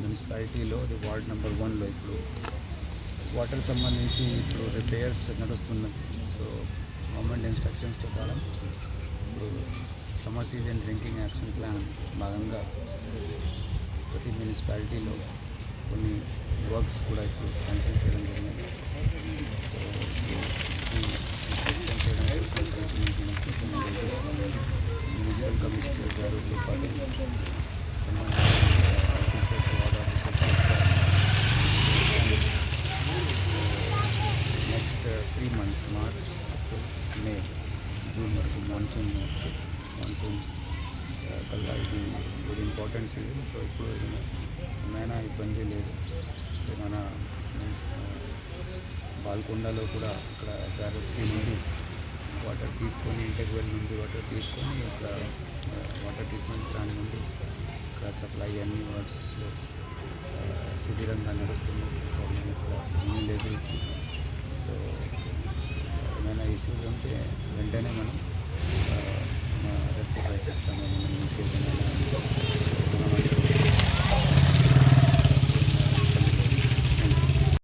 మున్సిపాలిటీలో ఇది ward number వన్లో ఇప్పుడు వాటర్ సంబంధించి ఇప్పుడు రిపేర్స్ నడుస్తున్నది సో గవర్నమెంట్ ఇన్స్ట్రక్షన్స్ ప్రకారం ఇప్పుడు summer season drinking action plan భాగంగా ప్రతి మున్సిపాలిటీలో కొన్ని వర్క్స్ కూడా ఇప్పుడు శాంక్షన్ చేయడం జరిగింది సో ఈ ఇన్స్పెక్షన్ చేయడం కోసం ప్రయత్నించిన కోసం ఈరోజు మున్సిపల్ కమిషనర్ గారు next three months March May June వరకు మాన్సూన్ మాన్సూన్ కల్లా ఇది వెరీ ఇంపార్టెంట్ సీజన్ సో ఇప్పుడు ఏమైనా- ఇబ్బంది లేదు ఏమైనా మన బాల్కొండలో కూడా అక్కడ ఎస్ఆర్ఎస్పి నుండి వాటర్ తీసుకొని ఇంటర్వెల్ నుండి వాటర్ తీసుకొని ఇక్కడ వాటర్ ట్రీట్మెంట్ ప్లాంట్ నుండి ఇక్కడ సప్లై అన్ని వర్క్స్లో ఆ, సుదీరంగా నడుస్తుంది. ప్రాబ్లం ఇక్కడ లేదు. సో ఏమైనా ఇష్యూస్ ఉంటే వెంటనే మనం రెక్టిఫై